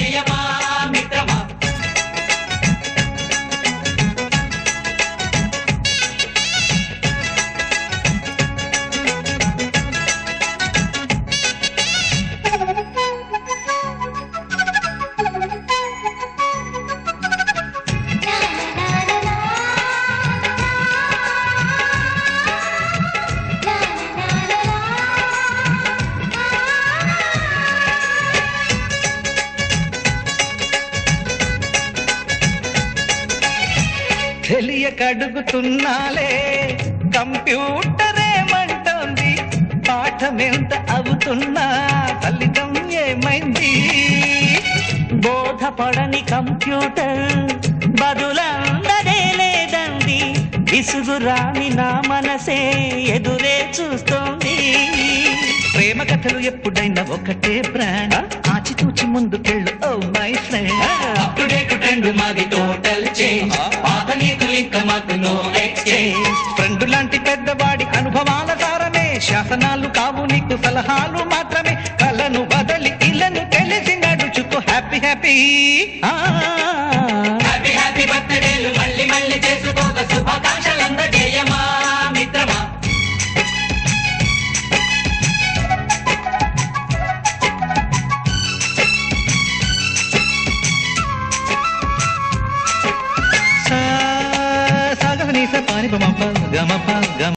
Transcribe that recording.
yeah va. తెలియకడుగుతున్నాలే computer ఏమంటోంది పాఠమెంత అవుతున్నా ఫలితం ఏమైంది? బోధపడని కంప్యూటర్ బదులందరే లేదండి విసుగురాని నా మనసే ఎదురే చూస్తోంది. ప్రేమ కథలు ఎప్పుడైనా ఒకటే ఆచి ఆచితూచి ముందుకెళ్ళు. ఓ my friend. Up to date trend మాది టోటల్ చేంజ్. పాత నీతులు ఇంకా మాకు నో ఎక్స్చేంజ్ ఫ్రెండ్ లాంటి పెద్దవాడి అనుభవాల సారమే. శాసనాలు కావు నీకు సలహాలు మాత్రమే. కలను బదలి ఇలను తెలిసి నడుచుకో హ్యాపీ హ్యాపీ. ಗಾನಿ ಪಮ ಪ ಗಮ ಪ ಗಮ